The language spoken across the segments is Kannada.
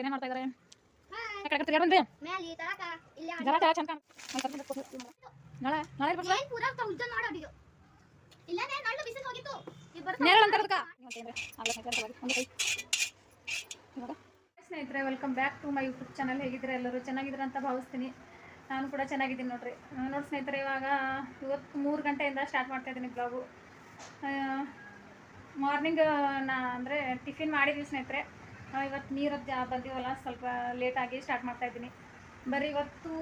ಏನೇ ಮಾಡ್ತಾ ಇದಾರೆ? ಸ್ನೇಹಿತರೆ welcome back to my YouTube channel ಹೇಗಿದ್ರೆ ಎಲ್ಲರೂ? ಚೆನ್ನಾಗಿದ್ರೆ ಅಂತ ಭಾವಿಸ್ತೀನಿ. ನಾನು ಕೂಡ ಚೆನ್ನಾಗಿದ್ದೀನಿ ನೋಡ್ರಿ. ನೋಡಿ ಸ್ನೇಹಿತರೆ ಇವಾಗ ಇವತ್ತು ಮೂರು ಗಂಟೆಯಿಂದ ಸ್ಟಾರ್ಟ್ ಮಾಡ್ತಾ ಇದ್ದೀನಿ ಬ್ಲಾಗು ಮಾರ್ನಿಂಗ್ ನಾ ಅಂದರೆ ಟಿಫಿನ್ ಮಾಡಿದ್ವಿ ಸ್ನೇಹಿತರೆ. ಆ, ಇವತ್ತು ನೀರದ್ದು ಬಂದಿವಲ್ಲ ಸ್ವಲ್ಪ ಲೇಟಾಗಿ ಸ್ಟಾರ್ಟ್ ಮಾಡ್ತಾ ಇದ್ದೀನಿ. ಬರೀ ಇವತ್ತು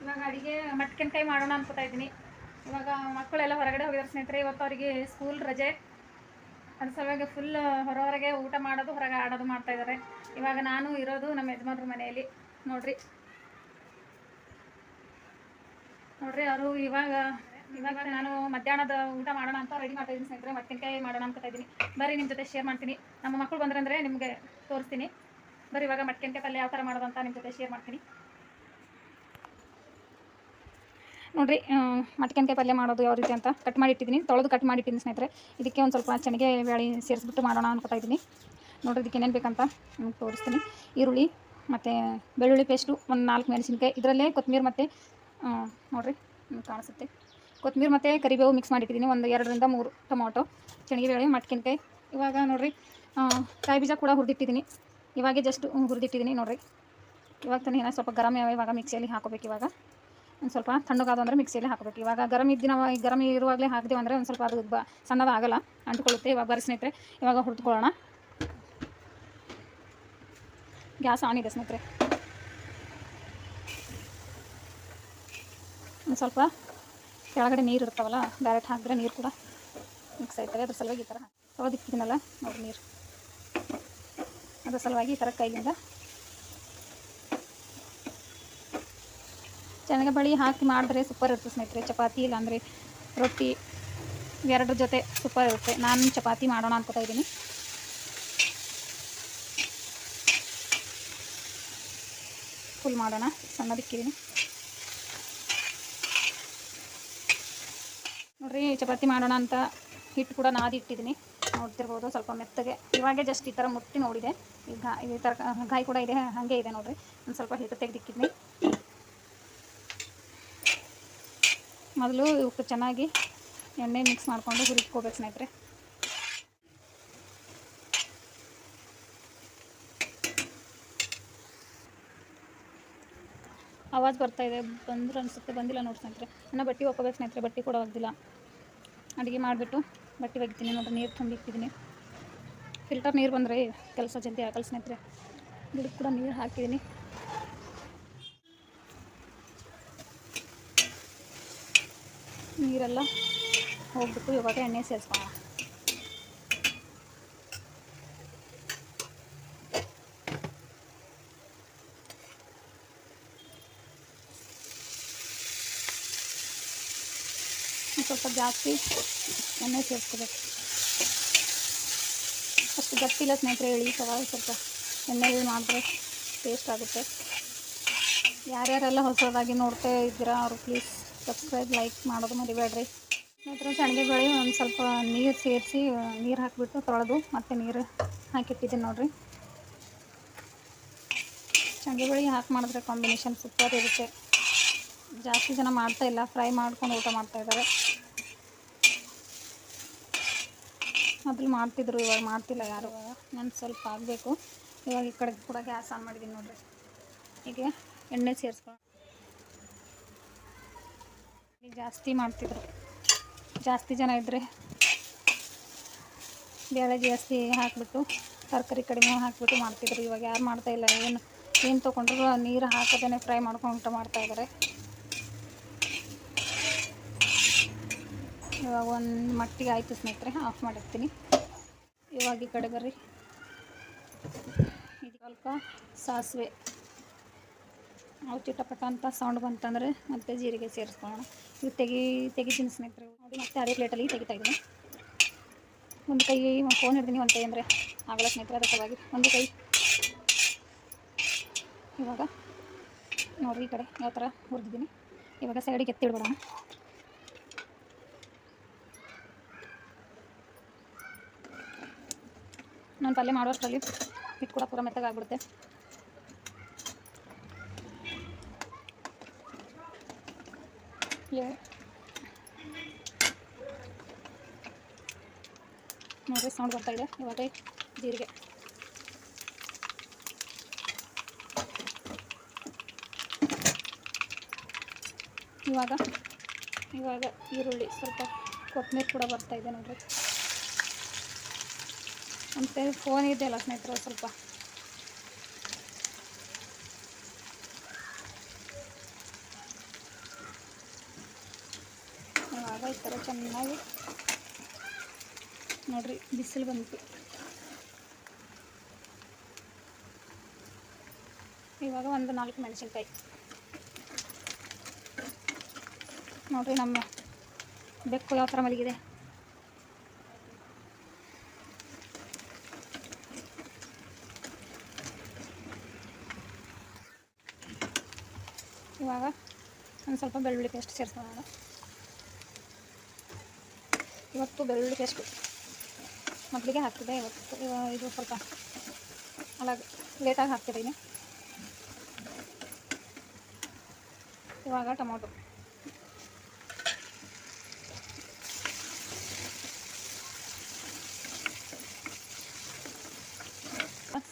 ಇವಾಗ ಅಡುಗೆ ಮಟ್ಕೆನ್ಕಾಯಿ ಮಾಡೋಣ ಅನ್ಕೋತಾ ಇದ್ದೀನಿ. ಇವಾಗ ಮಕ್ಕಳೆಲ್ಲ ಹೊರಗಡೆ ಹೋಗಿದ್ದಾರೆ ಸ್ನೇಹಿತರೆ ಇವತ್ತು ಅವರಿಗೆ ಸ್ಕೂಲ್ ರಜೆ. ಅದ್ರ ಸಲುವಾಗಿ ಫುಲ್ ಹೊರ ಹೊರಗೆ ಊಟ ಮಾಡೋದು ಹೊರಗೆ ಆಡೋದು ಮಾಡ್ತಾ ಇದ್ದಾರೆ ಇವಾಗ ನಾನು ಇರೋದು ನಮ್ಮ ಯಜಮಾನ್ರ ಮನೆಯಲ್ಲಿ. ನೋಡ್ರಿ. ನೋಡ್ರಿ ಅವರು ಇವಾಗ ಇವಾಗ ನಾನು ಮಧ್ಯಾಹ್ನದ ಊಟ ಮಾಡೋಣ ಅಂತ ರೆಡಿ ಮಾಡ್ತಾ ಇದ್ದೀನಿ ಸ್ನೇಹಿತರೆ. ಮತ್ತಿನಕಾಯಿ ಮಾಡೋಣ ಅನ್ಕೋತಾ ಇದ್ದೀನಿ. ಬರ್ರಿ ನಿಮ್ಮ ಜೊತೆ ಶೇರ್ ಮಾಡ್ತೀನಿ. ನಮ್ಮ ಮಕ್ಕಳು ಬಂದ್ರಂದ್ರೆ ನಿಮಗೆ ತೋರಿಸ್ತೀನಿ. ಬರ್ರಿ ಇವಾಗ ಮಟ್ಕೆನ್ಕಾಯಿ ಪಲ್ಯ ಯಾವ ಥರ ಮಾಡೋದು ಅಂತ ನಿಮ್ಮ ಜೊತೆ ಶೇರ್ ಮಾಡ್ತೀನಿ. ನೋಡಿರಿ ಮಟ್ಕೆನ್ಕಾಯಿ ಪಲ್ಯ ಮಾಡೋದು ಯಾವ ರೀತಿ ಅಂತ ಕಟ್ ಮಾಡಿ ಇಟ್ಟಿದ್ದೀನಿ. ತೊಳೆದು ಕಟ್ ಮಾಡಿ ಇಟ್ಟಿದ್ದೀನಿ ಸ್ನೇಹಿತರೆ. ಇದಕ್ಕೆ ಒಂದು ಸ್ವಲ್ಪ ಚೆನ್ನಾಗಿ ಬೇಳೆ ಸೇರಿಸ್ಬಿಟ್ಟು ಮಾಡೋಣ ಅನ್ಕೋತಾ ಇದ್ದೀನಿ. ನೋಡಿರಿ ಇದಕ್ಕೆ ಏನೇನು ಬೇಕಂತ ನಿಮ್ಗೆ ತೋರಿಸ್ತೀನಿ. ಈರುಳ್ಳಿ, ಮತ್ತು ಬೆಳ್ಳುಳ್ಳಿ ಪೇಸ್ಟು ಒಂದು ನಾಲ್ಕು ಮೆಣಸಿನ್ಕಾಯಿ. ಇದರಲ್ಲೇ ಕೊತ್ತಂಬರಿ ಮತ್ತು ನೋಡ್ರಿ ಕಾಣಿಸುತ್ತೆ. ಕೊತ್ತಂಬರಿ ಮತ್ತು ಕರಿಬೇವು ಮಿಕ್ಸ್ ಮಾಡಿಟ್ಟಿದ್ದೀನಿ. ಒಂದು ಎರಡರಿಂದ ಮೂರು ಟೊಮೊಟೊ ಬೇಳೆ ಮಟ್ಕಿನ್ಕಾಯಿ. ಇವಾಗ ನೋಡಿರಿ ಕಾಯಿ ಬೀಜ ಕೂಡ ಹುರಿದಿಟ್ಟಿದ್ದೀನಿ. ಇವಾಗೆ ಜಸ್ಟ್ ಹುರಿದಿಟ್ಟಿದ್ದೀನಿ ನೋಡಿರಿ. ಇವಾಗ ತಾನೇ ಏನೋ ಸ್ವಲ್ಪ ಗರಮ್ ಇವಾಗ ಮಿಕ್ಸಿಯಲ್ಲಿ ಹಾಕೋಬೇಕು ಇವಾಗ. ಒಂದು ಸ್ವಲ್ಪ ತಣ್ಣಗಾದ ಅಂದರೆ ಮಿಕ್ಸಿಯಲ್ಲಿ ಹಾಕಬೇಕು. ಇವಾಗ ಗರಮ್ ಇದ್ದಿನ ಗರಮ್ ಇರುವಾಗಲೇ ಹಾಕಿದೆವು ಅಂದರೆ ಒಂದು ಸ್ವಲ್ಪ ಅದು ಬ ಸಣ್ಣದಾಗಲ್ಲ ಅಂಟ್ಕೊಳ್ಳುತ್ತೆ ಇವಾಗ ಬರೀ ಸ್ನೇಹಿತರೆ. ಇವಾಗ ಹುರಿದುಕೊಳ್ಳೋಣ. ಗ್ಯಾಸ್ ಆನ್ ಇದೆ ಸ್ನೇಹಿತರೆ. ಒಂದು ಸ್ವಲ್ಪ ಕೆಳಗಡೆ ನೀರು ಇರ್ತಾವಲ್ಲ ಡೈರೆಕ್ಟ್ ಹಾಕಿದ್ರೆ ನೀರು ಕೂಡ ಮಿಕ್ಸ್ ಆಯ್ತವೆ ಅದ್ರ ಸಲುವಾಗಿ ಈ ಥರ ತೊಳೆದಿಕ್ಕಿದ್ದೀನಲ್ಲ ನೋಡಿ ನೀರು. ಅದ್ರ ಸಲುವಾಗಿ ಈ ಥರ ಕೈಯಿಂದ ಚೆನ್ನಾಗಿ ಬಳಿ ಹಾಕಿ ಮಾಡಿದ್ರೆ ಸೂಪರ್ ಇರುತ್ತೆ ಸ್ನೇಹಿತರೆ. ಚಪಾತಿ ಇಲ್ಲಾಂದರೆ ರೊಟ್ಟಿ ಎರಡರ ಜೊತೆ ಸೂಪರ್ ಇರುತ್ತೆ. ನಾನು ಚಪಾತಿ ಮಾಡೋಣ ಅನ್ಕೋತಾ ಇದ್ದೀನಿ. ಫುಲ್ ಮಾಡೋಣ. ಸಣ್ಣದಿಕ್ಕಿದ್ದೀನಿ. ನೋಡ್ರಿ ಚಪಾತಿ ಮಾಡೋಣ ಅಂತ ಹಿಟ್ಟು ಕೂಡ ನಾದಿ ಇಟ್ಟಿದ್ದೀನಿ. ನೋಡ್ತಿರ್ಬೋದು, ಸ್ವಲ್ಪ ಮೆತ್ತಗೆ. ಇವಾಗೆ ಜಸ್ಟ್ ಈ ಥರ ಮುಟ್ಟಿ ನೋಡಿದೆ. ಈ ಈಗ ಈ ಥರ ಗಾಯಿ ಕೂಡ ಇದೆ, ಹಾಗೆ ಇದೆ ನೋಡಿರಿ. ಒಂದು ಸ್ವಲ್ಪ ಹಿಟ್ಟು ತೆಗೆದಿಕ್ಕಿದ್ನಿ ಮೊದಲು ಇವಕ್ಕೆ ಚೆನ್ನಾಗಿ ಎಣ್ಣೆ ಮಿಕ್ಸ್ ಮಾಡಿಕೊಂಡು ಹುರಿಕೋಬೇಕು ಸ್ನೇಹಿತರೆ. ಆವಾಜ್ ಬರ್ತಾ ಇದೆ, ಬಂದ್ರೆ ಅನಿಸುತ್ತೆ, ಬಂದಿಲ್ಲ ನೋಡಿ ಸ್ನೇಹಿತರೆ. ಇನ್ನು ಬಟ್ಟೆ ಒಪ್ಪಬೇಕು ಸ್ನೇಹಿತರೆ, ಬಟ್ಟೆ ಕೂಡ ಒಗ್ದಿಲ್ಲ. ಅಡುಗೆ ಮಾಡಿಬಿಟ್ಟು ಬಟ್ಟೆ ಒಗಿತೀನಿ. ನೋಡ್ರಿ, ನೀರು ತುಂಬಿಟ್ಟಿದ್ದೀನಿ ಫಿಲ್ಟರ್ ನೀರು ಬಂದರೆ ಕೆಲಸ ಜಲ್ದಿ ಆಗಲ್ಲ ಸ್ನೇಹಿತರೆ. ಗಿಡಕ್ಕೆ ಕೂಡ ನೀರು ಹಾಕಿದ್ದೀನಿ ನೀರೆಲ್ಲ ಹೋಗ್ಬಿಟ್ಟು ಇವಾಗ ಎಣ್ಣೆ ಸೇರಿಸ್ಕೊಳ್ಳೋಣ. ಸ್ವಲ್ಪ ಜಾಸ್ತಿ ಎಣ್ಣೆ ಸೇರಿಸ್ಕೋಬೇಕು. ಅಷ್ಟು ಗಟ್ಟಿಲ್ಲ ಸ್ನೇಹಿತರೆ, ಹೇಳಿ ಸವಾಲ ಸ್ವಲ್ಪ ಎಣ್ಣೆಯಲ್ಲಿ ಮಾಡಿದ್ರೆ ಟೇಸ್ಟ್ ಆಗುತ್ತೆ. ಯಾರ್ಯಾರೆಲ್ಲ ಹೊಸದಾಗಿ ನೋಡ್ತಾ ಇದ್ದೀರಾ, ಅವರು ಪ್ಲೀಸ್ ಸಬ್ಸ್ಕ್ರೈಬ್ ಲೈಕ್ ಮಾಡೋದು ಮರಿಬೇಡ್ರಿ. ಸ್ನೇಹಿತರೆ ಸಣ್ಣಿಗೆ ಬೇಳೆ ಒಂದು ಸ್ವಲ್ಪ ನೀರು ಸೇರಿಸಿ, ನೀರು ಹಾಕಿಬಿಟ್ಟು ತೊಳೆದು ಮತ್ತೆ ನೀರು ಹಾಕಿಟ್ಟಿದ್ದೀನಿ ನೋಡಿರಿ. ಸಣ್ಣಿಗೆ ಬೇಳೆ ಹಾಕಿ ಮಾಡಿದ್ರೆ ಕಾಂಬಿನೇಷನ್ ಸೂಪರ್ ಇರುತ್ತೆ. ಜಾಸ್ತಿ ಜನ ಮಾಡ್ತಾ ಇಲ್ಲ ಫ್ರೈ ಮಾಡ್ಕೊಂಡು ಊಟ ಮಾಡ್ತಾ ಇದ್ದಾರೆ. ಮೊದಲು ಮಾಡ್ತಿದ್ರು, ಇವಾಗ ಮಾಡ್ತಿಲ್ಲ ಯಾರು. ನಾನು ಸ್ವಲ್ಪ ಆಗಬೇಕು. ಇವಾಗ ಈ ಕಡೆ ಕೂಡ ಗ್ಯಾಸ್ ಆನ್ ಮಾಡಿದ್ದೀನಿ ನೋಡಿರಿ. ಹೀಗೆ ಎಣ್ಣೆ ಸೇರಿಸ್ಕೊಂಡು ಜಾಸ್ತಿ ಮಾಡ್ತಿದ್ರು. ಜಾಸ್ತಿ ಜನ ಇದ್ದರೆ ಬೇಳೆ ಜಾಸ್ತಿ ಹಾಕಿಬಿಟ್ಟು, ತರಕಾರಿ ಕಡಿಮೆ ಹಾಕಿಬಿಟ್ಟು ಮಾಡ್ತಿದ್ರು. ಇವಾಗ ಯಾರು ಮಾಡ್ತಾ ಇಲ್ಲ. ಏನು ಏನು ತೊಗೊಂಡ್ರು ನೀರು ಹಾಕೋದೇ ಫ್ರೈ ಮಾಡ್ಕೊಂಡು ಊಟ ಮಾಡ್ತಾ ಇದ್ದಾರೆ ಇವಾಗ ಒಂದು ಮಟ್ಟಿಗೆ ಆಯಿತು ಸ್ನೇಹಿತರೆ ಆಫ್ ಮಾಡಿರ್ತೀನಿ. ಇವಾಗ ಈ ಕಡೆ ಬರ್ರಿ. ಇದು ಸ್ವಲ್ಪ ಸಾಸಿವೆ. ಅವು ಚಿಟಪಟ ಅಂತ ಸೌಂಡ್ ಬಂತಂದರೆ ಮತ್ತೆ ಜೀರಿಗೆ ಸೇರಿಸ್ಕೊಳ್ಳೋಣ. ಇದು ತೆಗಿ, ತೆಗಿತೀನಿ ಸ್ನೇಹಿತರೆ. ನೋಡಿ ಮತ್ತೆ ಅದೇ ಪ್ಲೇಟಲ್ಲಿ ತೆಗಿತಾ ಇದ್ದೀನಿ. ಒಂದು ಕೈ ಫೋನ್ ಹಿಡ್ತೀನಿ ಒಂದು ಕೈ ಅಂದರೆ ಆಗಲ್ಲ ಸ್ನೇಹಿತರೆ ಸಲುವಾಗಿ ಒಂದು ಕೈ. ಇವಾಗ ನೋಡಿರಿ ಈ ಕಡೆ ಯಾವ ಥರ ಹುರಿದಿದ್ದೀನಿ. ಇವಾಗ ಸೈಡಿಗೆ ಎತ್ತಿಡ್ಬಿಡೋಣ ನಾನು ಪಲ್ಯ ಮಾಡೋಷ್ಟರಲ್ಲಿ ಹಿಟ್ಟು ಕೂಡ ಪೂರ ಮೆತ್ತಗಾಗ್ಬಿಡುತ್ತೆ ನೋಡಿರಿ ಸೌಂಡ್ ಬರ್ತಾ ಇದೆ ಇವಾಗ ಜೀರಿಗೆ. ಇವಾಗ ಇವಾಗ ಈರುಳ್ಳಿ, ಸ್ವಲ್ಪ ಕೊತ್ತಂಬರಿ ಕೂಡ ಬರ್ತಾ ಇದೆ ನೋಡಿರಿ. ಮತ್ತು ಫೋನ್ ಇದೆಯಲ್ಲ ಸ್ನೇಹಿತರ ಸ್ವಲ್ಪ. ಈ ಥರ ಚೆನ್ನಾಗಿ ನೋಡ್ರಿ, ಬಿಸಿಲು ಬಂತು. ಇವಾಗ ಒಂದು ನಾಲ್ಕು ಮೆಣಸಿನ್ಕಾಯಿ. ನೋಡ್ರಿ ನಮ್ಮ ಬೆಕ್ಕು ಯಾವ ಥರ ಮಲಗಿದೆ. ಇವಾಗ ಒಂದು ಸ್ವಲ್ಪ ಬೆಳ್ಳುಳ್ಳಿ ಪೇಸ್ಟ್ ಸೇರಿಸ್ಕೊಳ್ಳೋಣ. ಇವತ್ತು ಬೆಳ್ಳುಳ್ಳಿ ಪೇಸ್ಟು ಮೊದಲಿಗೆ ಹಾಕ್ತಿದ್ದೆ ಇವತ್ತು. ಇವ- ಇದು ಸ್ವಲ್ಪ ಅಲ್ಲ ಲೇಟಾಗಿ ಹಾಕ್ತಿದ್ದೀನಿ ಇವಾಗ ಟೊಮೊಟೊ.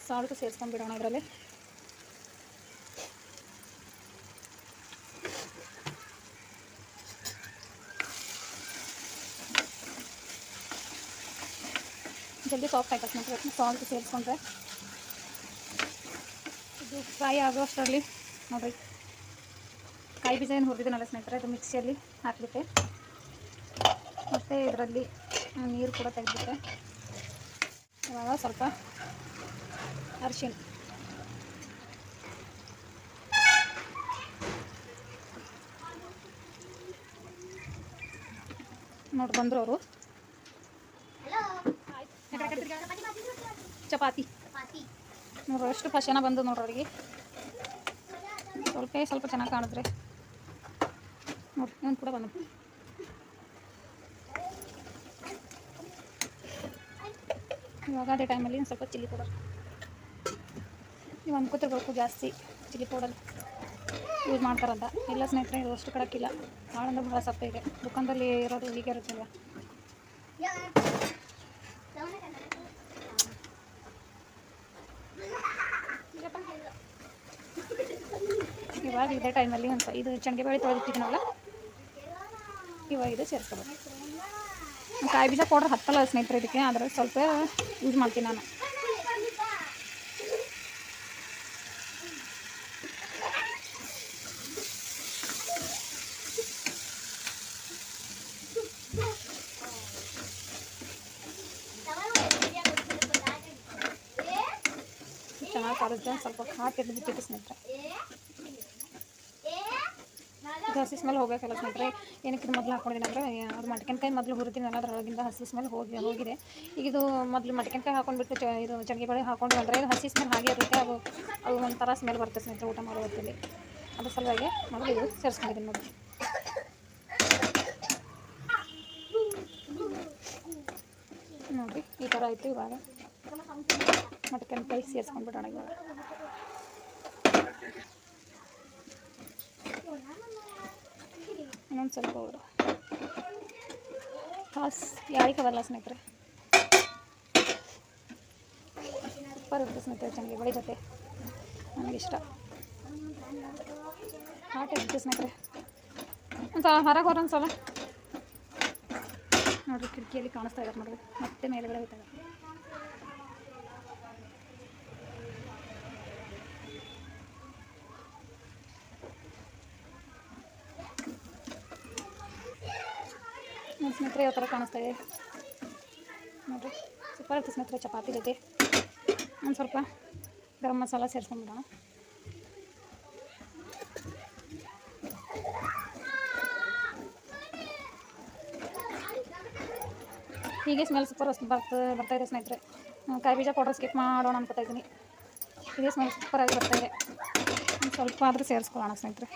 ಸಾಲ್ಟು ಸೇರಿಸ್ಕೊಂಡ್ಬಿಡೋಣ ಇದರಲ್ಲಿ ಜಲ್ದಿ ಸಾಫ್ಟ್ ಆಯ್ತು ಸ್ನೇಹಿತರೆ ಸಾಲ್ಟ್ ಸೇರಿಸ್ಕೊಂಡ್ರೆ ಇದು ಫ್ರೈ ಆಗೋ ಅಷ್ಟರಲ್ಲಿ ನೋಡಿರಿ ಕಾಯಿ ಬೀಜ ಏನು ಹುರಿದಿನಲ್ಲ ಸ್ನೇಹಿತರೆ, ಅದು ಮಿಕ್ಸಿಯಲ್ಲಿ ಹಾಕಿಬಿಟ್ಟೆ ಮತ್ತು ಇದರಲ್ಲಿ ನೀರು ಕೂಡ ತೆಗೆದ್ಬಿಟ್ಟೆ ಇವಾಗ ಸ್ವಲ್ಪ ಅರಿಶಿಣ. ನೋಡಿ ಬಂದರು ಅವರು ಹಲೋ ಚಪಾತಿ ಮಾಡ್ತಿದ್ರು ಚಪಾತಿ. ನೋಡ್ರಿ ಎಷ್ಟು ಫಶನ ಬಂದು ನೋಡ್ರಿ ಅವ್ರಿಗೆ. ಸ್ವಲ್ಪ ಸ್ವಲ್ಪ ಚೆನ್ನಾಗಿ ಕಾಣಿದ್ರೆ ನೋಡ್ರಿ ಇವನು ಕೂಡ ಬಂದು. ಇವಾಗ ಅದೇ ಟೈಮಲ್ಲಿ ಸ್ವಲ್ಪ ಚಿಲ್ಲಿ ಪೌಡರ್. ನೀವು ಅನ್ಕೋತಿರ್ಬೇಕು ಜಾಸ್ತಿ ಚಿಲ್ಲಿ ಪೌಡರ್ ಯೂಸ್ ಮಾಡ್ತಾರಂತ. ಎಲ್ಲ ಸ್ನೇಹಿತರೆ ಇದು ಅಷ್ಟು ಕಡಕ್ಕಿಲ್ಲ. ಭಾಳ ಅಂದ್ರೆ ಭಾಳ ಸಪ್ಪೆ ಇದೆ. ದುಕಾನದಲ್ಲಿ ಇರೋದು ಹೀಗೆ ಇರುತ್ತಲ್ಲ ಇವಾಗ ಇದೇ ಟೈಮಲ್ಲಿ ಒಂದು ಇದು ಚಂಗೆ ಬೇಳೆ ತೊಳೆದಿಟ್ಟಿದ್ದೀನಲ್ಲ ಇವಾಗ ಇದು ಸೇರಿಸ್ಕೋಬೇಕು ಕಾಯಿ ಬೀಜ ಪೌಡ್ರ್ ಹತ್ತಲ್ಲ ಸ್ನೇಹಿತರೆ ಇದಕ್ಕೆ ಆದರೆ ಸ್ವಲ್ಪ ಯೂಸ್ ಮಾಡ್ತೀನಿ ನಾನು. ಕರೆದ್ರೆ ಸ್ವಲ್ಪ ಹಾಕಿ ಹಿಡಿದಿಟ್ಟಿಟ್ಟು ಸ್ನೇಹಿತರೆ. ಇದು ಹಸಿ ಸ್ಮೆಲ್ ಹೋಗಬೇಕಲ್ಲ ಸ್ನೇಹಿತರೆ. ಏನಕ್ಕೆ ಇದು ಮೊದಲು ಹಾಕೊಂಡಿದ್ದೀನಿ ಅಂದರೆ ಅದು ಮಟ್ಕೆನ್ಕಾಯಿ ಮೊದಲು ಹುರಿದಿನಲ್ಲ ಅದರೊಳಗಿಂದ ಹಸಿ ಸ್ಮೆಲ್ ಹೋಗಿ, ಹೋಗಿದೆ. ಈಗ ಇದು ಮೊದಲು ಮಟ್ಕೆನ್ಕಾಯಿ ಹಾಕೊಂಡ್ಬಿಟ್ಟು ಚ, ಇದು ಚಣಿಗೆ ಬೇಳೆ ಹಾಕೊಂಡು ಅಂದರೆ ಇದು ಹಸಿ ಸ್ಮೆಲ್ ಹಾಗೆ ಇರುತ್ತೆ. ಅದು ಅದು ಒಂಥರ ಸ್ಮೆಲ್ ಬರುತ್ತೆ ಸ್ನೇಹಿತರೆ ಊಟ ಮಾಡೋ ಹೊತ್ತಲ್ಲಿ. ಅದ್ರ ಸಲುವಾಗಿ ಮೊದಲು ಇದು ಸೇರಿಸ್ಕೊಂಡಿದ್ದೀನಿ ನೋಡಿ. ನೋಡಿರಿ ಈ ಥರ ಆಯಿತು ಇವಾಗ. ಮಟ್ಕೆನ್ಕಾಯಿ ಸೇರಿಸ್ಕೊಂಡ್ಬಿಡೋಣ ಇವಾಗ. ಇನ್ನೊಂದು ಸ್ವಲ್ಪ ಅವರು ಕಾಸ್ ಯಾರಿಗವಲ್ಲ ಸ್ನೇಹಿತರೆ? ಸೂಪರ್ ಇರುತ್ತೆ ಸ್ನೇಹಿತರೆ ಚೆನ್ನಾಗಿ ಬಳಿ ಜೊತೆ. ನನಗಿಷ್ಟ ಹಾಟ್ ಇರುತ್ತೆ ಸ್ನೇಹಿತರೆ. ಒಂದು ಸಲ ಹೊರಗೆ ಹೊರ ಒಂದು ಸಲ. ನೋಡ್ರಿ ಕಿಟಕಿಯಲ್ಲಿ ಕಾಣಿಸ್ತಾ ಇದ್ದಾರೆ ನೋಡ್ರಿ ಮತ್ತೆ ಮೇಲ್ಗಡೆ ಹೋಗ್ತಾ ನನ್ನ ಸ್ನೇಹಿತರೆ, ಯಾವ ಥರ ಕಾಣಿಸ್ತಾ ಇದೆ? ನೋಡಿರಿ ಸೂಪರ್ ಇರ್ತದೆ ಸ್ನೇಹಿತರೆ, ಚಪಾತಿ ಜೊತೆ. ಒಂದು ಸ್ವಲ್ಪ ಗರಂ ಮಸಾಲ ಸೇರಿಸ್ಕೊಂಡ್ಬಿಡೋಣ. ಹೀಗೆ ಸ್ಮೆಲ್ ಸೂಪರ್ ಬರ್ತಾ ಬರ್ತಾ ಇದೆ ಸ್ನೇಹಿತರೆ. ಕಾಯಿ ಬೀಜ ಪೌಡರ್ ಸ್ಕಿಪ್ ಮಾಡೋಣ ಅನ್ಕೋತಾ ಇದ್ದೀನಿ. ಹೀಗೆ ಸ್ಮೆಲ್ ಸೂಪರಾಗಿ ಬರ್ತಾ ಇದೆ. ಒಂದು ಸ್ವಲ್ಪ ಆದರೂ ಸೇರಿಸ್ಕೊಳ್ಳೋಣ ಸ್ನೇಹಿತರೆ.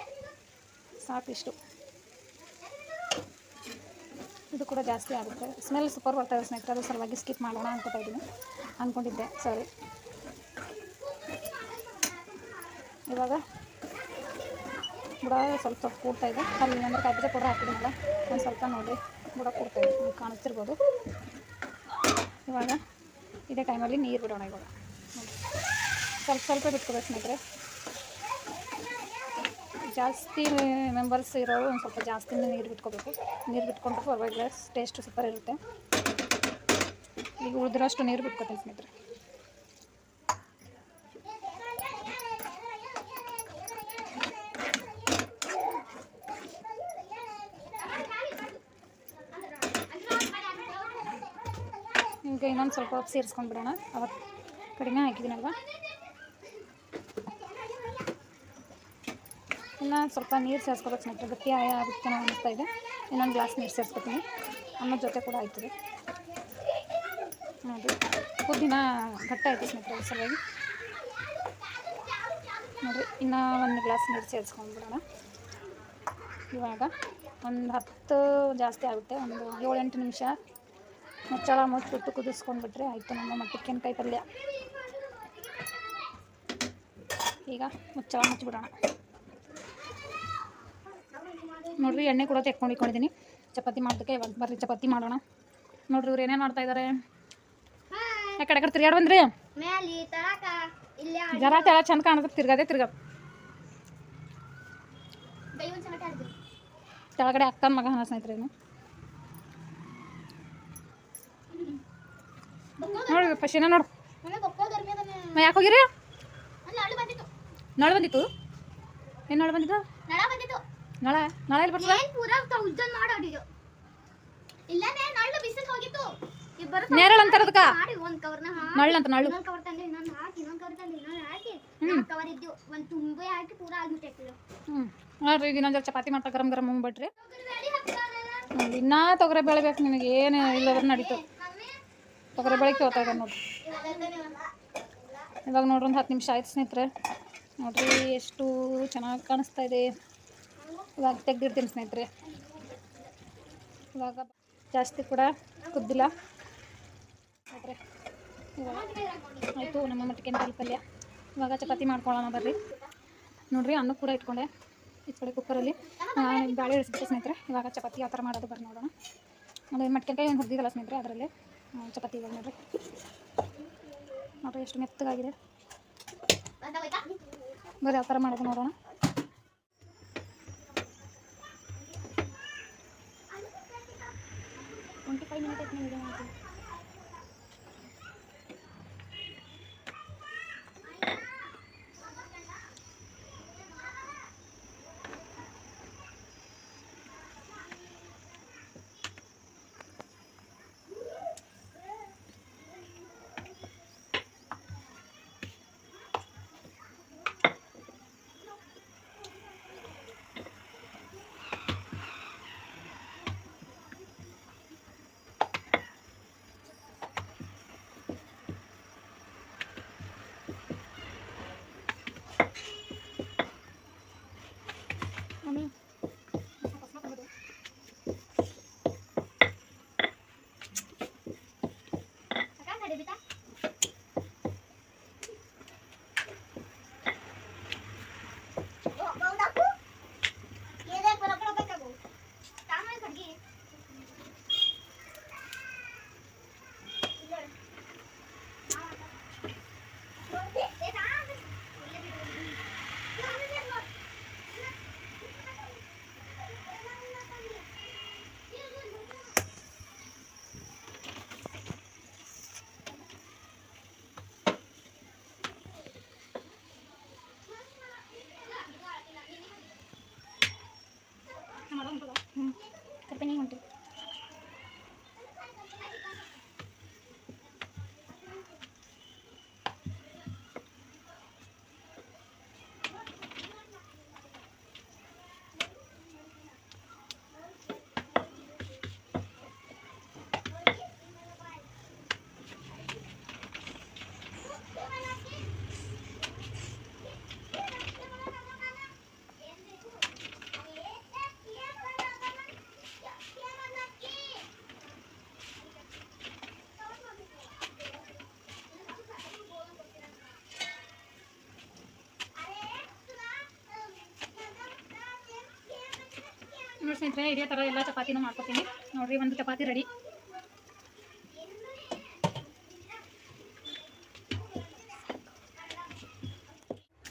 ಸಾಕಿಷ್ಟು. ಇದು ಕೂಡ ಜಾಸ್ತಿ ಆಗುತ್ತೆ. ಸ್ಮೆಲ್ ಸೂಪರ್ ಬರ್ತಾ ಇದೆ ಸ್ನೇಹಿತರೆ, ಅದ್ರ ಸಲುವಾಗಿ ಸ್ಕಿಪ್ ಮಾಡೋಣ ಅನ್ಕೋತಾ ಇದ್ದೀನಿ ಅಂದ್ಕೊಂಡಿದ್ದೆ ಸಾರಿ ಇವಾಗ ಬುಡ ಸ್ವಲ್ಪ ಸ್ವಲ್ಪ ಇದೆ. ಅಲ್ಲಿ ಅಂದ್ರೆ ಕಾಯಿ ಕೂಡ ಹಾಕಿದ್ದೀನಲ್ಲ, ಒಂದು ಸ್ವಲ್ಪ ನೋಡಿ ಬುಡ ಇದೆ. ನೀವು ಕಾಣಿಸ್ತಿರ್ಬೋದು. ಇವಾಗ ಇದೇ ಟೈಮಲ್ಲಿ ನೀರು ಬಿಡೋಣ ಇವಾಗ. ಸ್ವಲ್ಪ ಸ್ವಲ್ಪ ಬಿಟ್ಕೋಬೇಕು ಸ್ನೇಹಿತರೆ. ಜಾಸ್ತಿ ಮೆಂಬರ್ಸ್ ಇರೋರು ಒಂದು ಸ್ವಲ್ಪ ಜಾಸ್ತಿನೇ ನೀರು ಬಿಟ್ಕೋಬೇಕು. ನೀರು ಬಿಟ್ಕೊಂಡ್ರೆ ಪರವಾಗಿಲ್ಲ ಟೇಸ್ಟ್ ಸೂಪರ್ ಇರುತ್ತೆ. ಈಗ ಉಳಿದಿರೋಷ್ಟು ನೀರು ಬಿಟ್ಕೋತೀನಿ ಸ್ನೇಹಿತರೆ. ಈಗ ಇನ್ನೊಂದು ಸ್ವಲ್ಪ ಹೊತ್ತು ಸೇರಿಸ್ಕೊಂಡು ಬಿಡೋಣ ಅವತ್ತು ಕಡಿಮೆ ಹಾಕಿದ್ದೀನಲ್ವ? ಇನ್ನು ಸ್ವಲ್ಪ ನೀರು ಸೇರಿಸ್ಕೋಬೇಕು ಸ್ನೇಹಿತರೆ ಗಟ್ಟಿ ಆಯ ಆಗುತ್ತೆ ನಾವು ಅನ್ನಿಸ್ತಾ ಇದೆ. ಇನ್ನೊಂದು ಗ್ಲಾಸ್ ನೀರು ಸೇರಿಸ್ಕೊತೀನಿ. ಅನ್ನದ ಜೊತೆ ಕೂಡ ಆಯ್ತದೆ ನೋಡಿ, ಪುದೀನ ಗಟ್ಟ ಆಯ್ತು ಸ್ನೇಹಿತರೆ ಸಲುವಾಗಿ. ನೋಡಿರಿ ಇನ್ನೂ ಒಂದು ಗ್ಲಾಸ್ ನೀರು ಸೇರಿಸ್ಕೊಂಡ್ಬಿಡೋಣ. ಇವಾಗ ಒಂದು ಹತ್ತು ಜಾಸ್ತಿ ಆಗುತ್ತೆ. ಒಂದು ಏಳು ಎಂಟು ನಿಮಿಷ ಮುಚ್ಚಳ ಮುಚ್ಚಿಬಿಟ್ಟು ಕುದಿಸ್ಕೊಂಡ್ಬಿಟ್ರೆ ಆಯಿತು ನಮ್ಮ ಮಟ್ಟಕ್ಕೆನಕಾಯಿ ಪಲ್ಯ ಈಗ ಮುಚ್ಚಳ ಮುಚ್ಚಿಬಿಡೋಣ. ನೋಡ್ರಿ ಎಣ್ಣೆ ಕೂಡ ತೆಕ್ಕೊಂಡಿಕೊಂಡಿದ್ದೀನಿ ಚಪಾತಿ ಮಾಡೋದಕ್ಕೆ ಇವಾಗ ಬರ್ರಿ ಚಪಾತಿ ಮಾಡೋಣ. ನೋಡ್ರಿ ಇವ್ರು ಏನೇನು ಮಾಡ್ತಾ ಇದ್ದಾರೆ ಯಾಕಡೆ ಕಡೆ ತಿರ್ಗಾಡ್ ಬಂದ್ರಿ? ಜರ ತೆಳ ಚಂದ ಕಾಣತ್ತೆ ತಿರ್ಗದೆ ತಿರ್ಗ ಅಕ್ಕ ಕೆಳಗಡೆ ಅಕ್ಕನ ಮಗ ಹಣ ಸ್ನೇಹಿತರೆ ನೋಡ್ರಿ ನೋಡಿ ಪಶಿನ ನೋಡು. ಯಾಕೆ ಹೋಗಿರಿ? ನಳ ಬಂದಿತ್ತು? ಏನು ನಳ ಬಂದಿತ್ತು. ನಾಳೆ ನಾಳೆ ಎಲ್ಲಿ ಬರ್ತದೆ? ಏನ್ ಪೂರಾ ಉಜ್ಜನ್ ಮಾಡೋಡಿದು ಇಲ್ಲನೇ ನಳ್ಳು ಬಿಸಿಲು ಹೋಗಿತ್ತು. ಇಬ್ಬರು ನೇರಳೆ ಅಂತಾರ ಅದಕ್ಕೆ ಮಾಡಿ ಒಂದ್ ಕವರ್ನ ನಳ್ಳು ಅಂತ ನಳ್ಳು. ಇನ್ನೊಂದ್ ಕವರ್ ತಂದೆ ಇನ್ನೊಂದ್ ಹಾಕಿ ಇನ್ನೊಂದ್ ಕವರ್ ತಂದೆ ಇನ್ನೊಂದ್ ಹಾಕಿ. ನಾಲ್ಕು ಕವರ್ ಇದ್ದು ಒಂದ್ ತುಂಬೆ ಹಾಕಿ ಪೂರಾ ಆಗ್ಬಿಟ್ಟಿತ್ತು ಹ್ಞೂ ನೋಡ್ರಿ ಈಗ ಇನ್ನೊಂದು ಚಪಾತಿ ಮಾಡ್ತಾ ಗರಂ ಗರಂ ಹೋಗ್ಬಿಟ್ರಿ ಇನ್ನಾ ತೊಗರೆ ಬೇಳೆ ಬೇಕು ನಿನಗೆ. ಏನು ಇಲ್ಲದ್ರೆ ನಡೀತು. ತೊಗರೆ ಬೆಳಕ್ಕೆ ಹೋಗ್ತಾ ನೋಡ್ರಿ. ಇವಾಗ ನೋಡ್ರಿ ಒಂದು ಹತ್ತು ನಿಮಿಷ ಆಯ್ತು ಸ್ನೇಹಿತರೆ. ನೋಡ್ರಿ ಎಷ್ಟು ಚೆನ್ನಾಗಿ ಕಾಣಿಸ್ತಾ ಇದೆ. ಇವಾಗ ತೆಗ್ದಿರ್ತೀನಿ ಸ್ನೇಹಿತರೆ. ಇವಾಗ ಜಾಸ್ತಿ ಕೂಡ ಕುದ್ದಿಲ್ಲ. ಇವಾಗ ಆಯಿತು, ನಮ್ಮ ಮಟ್ಟಿಗೆ ಪಲ್ಯ ಇವಾಗ ಚಪಾತಿ ಮಾಡ್ಕೊಳ್ಳೋಣ, ಬರ್ರಿ. ನೋಡ್ರಿ, ಅನ್ನ ಕೂಡ ಇಟ್ಕೊಂಡೆ. ಈ ಕಡೆ ಕುಕ್ಕರಲ್ಲಿ ಬ್ಯಾಳೆ ಇಳಿಸ್ಬಿಟ್ಟು ಸ್ನೇಹಿತರೆ. ಇವಾಗ ಚಪಾತಿ ಯಾವ ಥರ ಮಾಡೋದು ಬರ್ರಿ ನೋಡೋಣ. ನೋಡಿ ಮಟ್ಕೆಕಾಯಿ ಏನು ಹುರಿದಿದ್ದಲ್ಲ ಸ್ನೇಹಿತರೆ ಅದರಲ್ಲಿ ಚಪಾತಿ ಇವಾಗ ನೋಡ್ರಿ. ನೋಡ್ರಿ, ಎಷ್ಟು ಮೆತ್ತಗಾಗಿದೆ. ಬರ್ರಿ ಯಾವ ಥರ ಮಾಡೋದು ನೋಡೋಣ. ಟ್ವೆಂಟಿ ಫೈವ್ ಮಿನಿಟ್ ಆಯ್ತು ನಿಮಗೆ ನೋಡಿ ಸ್ನೇಹಿತರೆ ಇದೇ ಥರ ಎಲ್ಲ ಚಪಾತಿನೂ ಮಾಡ್ಕೊತೀನಿ. ನೋಡ್ರಿ, ಒಂದು ಚಪಾತಿ ರೆಡಿ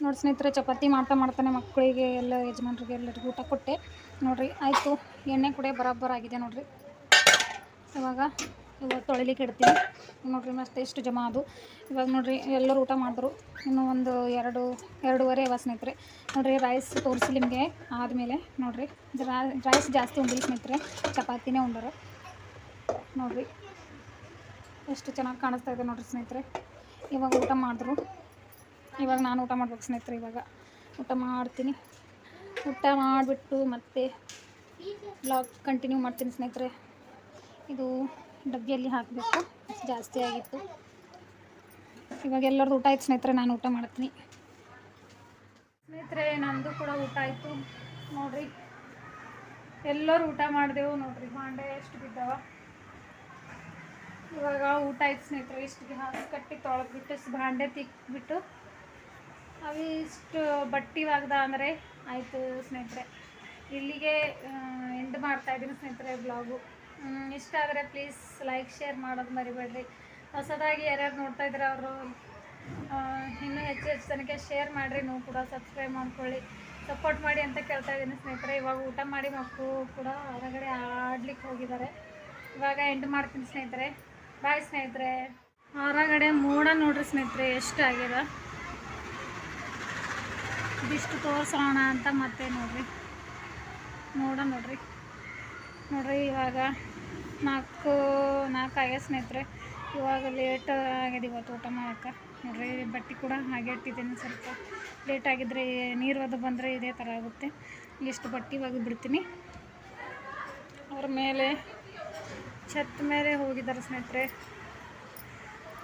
ನೋಡಿ ಸ್ನೇಹಿತರೆ, ಚಪಾತಿ ಮಾಡ್ತಾ ಮಾಡ್ತಾನೆ ಮಕ್ಕಳಿಗೆ, ಎಲ್ಲ ಯಜಮಾನ್ರಿಗೆ, ಎಲ್ಲರಿಗೂ ಊಟ ಕೊಟ್ಟೆ. ನೋಡ್ರಿ, ಆಯಿತು, ಎಣ್ಣೆ ಕೂಡ ಬರಾಬರ್ ಆಗಿದೆ ನೋಡ್ರಿ. ಇವಾಗ ಇವಾಗ ತೊಳಿಲಿಕ್ಕೆ ಇಡ್ತೀನಿ. ನೋಡಿರಿ ಮಸ್ತ್ ಎಷ್ಟು ಜಮಾ ಅದು ಇವಾಗ ನೋಡಿರಿ ಎಲ್ಲರೂ ಊಟ ಮಾಡಿದ್ರು. ಇನ್ನು ಒಂದು ಎರಡು, ಎರಡೂವರೆ ಅವ ಸ್ನೇಹಿತರೆ ನೋಡಿರಿ ರೈಸ್ ತೋರಿಸಿ ನಿಮಗೆ. ಆದಮೇಲೆ ನೋಡಿರಿ ರೈಸ್ ಜಾಸ್ತಿ ಉಂಡಿಲ್ಲ ಸ್ನೇಹಿತರೆ ಚಪಾತಿನೇ ಉಂಡರು. ನೋಡಿರಿ, ಎಷ್ಟು ಚೆನ್ನಾಗಿ ಕಾಣಿಸ್ತಾ ಇದೆ ನೋಡಿರಿ ಸ್ನೇಹಿತರೆ. ಇವಾಗ ಊಟ ಮಾಡಿದ್ರು. ಇವಾಗ ನಾನು ಊಟ ಮಾಡ್ಬೇಕು ಸ್ನೇಹಿತರೆ ಇವಾಗ. ಊಟ ಮಾಡ್ತೀನಿ. ಊಟ ಮಾಡಿಬಿಟ್ಟು ಮತ್ತೆ ಬ್ಲಾಗ್ ಕಂಟಿನ್ಯೂ ಮಾಡ್ತೀನಿ ಸ್ನೇಹಿತರೆ. ಇದು ಡಬ್ಬಿಯಲ್ಲಿ ಹಾಕಬೇಕು. ಜಾಸ್ತಿ ಆಗಿತ್ತು. ಇವಾಗ ಎಲ್ಲರದ್ದು ಊಟ ಆಯ್ತು ಸ್ನೇಹಿತರೆ, ನಾನು ಊಟ ಮಾಡ್ತೀನಿ. ಸ್ನೇಹಿತರೆ ನಂದು ಕೂಡ ಊಟ ಆಯಿತು. ನೋಡ್ರಿ, ಎಲ್ಲರೂ ಊಟ ಮಾಡಿದೆವು. ನೋಡ್ರಿ, ಬಾಂಡೆ ಎಷ್ಟು ಬಿದ್ದಾವ. ಇವಾಗ ಊಟ ಆಯ್ತು ಸ್ನೇಹಿತರೆ, ಇಷ್ಟಿಗೆ ಹಾಕಿ ಕಟ್ಟಿ ತೊಳೆದ್ಬಿಟ್ಟು ಬಾಂಡೆ ತಿಕ್ಬಿಟ್ಟು, ಅವಿಷ್ಟು ಬಟ್ಟಿ ಒಗ್ದ ಅಂದರೆ ಆಯಿತು ಸ್ನೇಹಿತರೆ. ಇಲ್ಲಿಗೆ ಎಂಡ್ ಮಾಡ್ತಾ ಇದ್ದೀನಿ ಸ್ನೇಹಿತರೆ ಬ್ಲಾಗು ಇಷ್ಟ ಆದರೆ ಪ್ಲೀಸ್ ಲೈಕ್ ಶೇರ್ ಮಾಡೋದು ಮರಿಬೇಡ್ರಿ. ಹೊಸದಾಗಿ ಯಾರ್ಯಾರು ನೋಡ್ತಾ ಇದ್ರೆ ಅವರು ಇನ್ನೂ ಹೆಚ್ಚು ಹೆಚ್ಚು ಜನಕ್ಕೆ ಶೇರ್ ಮಾಡಿರಿ, ನೀವು ಕೂಡ ಸಬ್ಸ್ಕ್ರೈಬ್ ಮಾಡ್ಕೊಳ್ಳಿ. ಸಪೋರ್ಟ್ ಮಾಡಿ ಅಂತ ಕೇಳ್ತಾ ಇದ್ದೀನಿ ಸ್ನೇಹಿತರೆ. ಇವಾಗ ಊಟ ಮಾಡಿ ಮಕ್ಕಳು ಕೂಡ ಹೊರಗಡೆ ಆಡ್ಲಿಕ್ಕೆ ಹೋಗಿದ್ದಾರೆ. ಇವಾಗ ಎಂಡ್ ಮಾಡ್ತೀನಿ ಸ್ನೇಹಿತರೆ. ಬಾಯ್ ಸ್ನೇಹಿತರೆ. ಹೊರಗಡೆ ಮೂಡ ನೋಡ್ರಿ ಸ್ನೇಹಿತರೆ, ಎಷ್ಟು ಆಗ್ಯದ ಇದಿಷ್ಟು ತೋರಿಸೋಣ ಅಂತ ಮತ್ತೆ ನೋಡ್ರಿ. ಮೂಡ ನೋಡ್ರಿ. ನೋಡ್ರಿ, ಇವಾಗ ನಾಲ್ಕು ನಾಲ್ಕು ಆಗ್ಯದ ಸ್ನೇಹಿತರೆ, ಇವಾಗ ಲೇಟ್ ಆಗಿದೆ ಇವತ್ತು ಊಟ ಮಾಡೋಕೆ ನೋಡ್ರಿ, ಬಟ್ಟೆ ಕೂಡ ಹಾಗೆ ಇಟ್ಟಿದ್ದೀನಿ ಸ್ವಲ್ಪ. ಲೇಟ್ ಆಗಿದ್ರೆ ನೀರು ಅದು ಬಂದರೆ ಇದೇ ಥರ ಆಗುತ್ತೆ. ಇಷ್ಟು ಬಟ್ಟೆ ಇವಾಗ ಬಿಡ್ತೀನಿ. ಅವ್ರ ಮೇಲೆ ಛತ್ ಮೇಲೆ ಹೋಗಿದ್ದಾರೆ ಸ್ನೇಹಿತರೆ.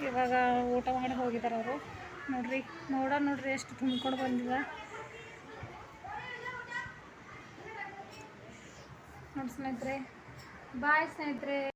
ಇವಾಗ ಊಟ ಮಾಡಿ ಹೋಗಿದ್ದಾರೆ ಅವರು. ನೋಡ್ರಿ ನೋಡ ನೋಡ್ರಿ, ಎಷ್ಟು ತುಂಬ್ಕೊಂಡು ಬಂದಿದೆ. ನೋಡಿ ಸ್ನೇಹಿತರೆ. ಬಾಯ್ ಸ್ನೇಹಿತರೆ.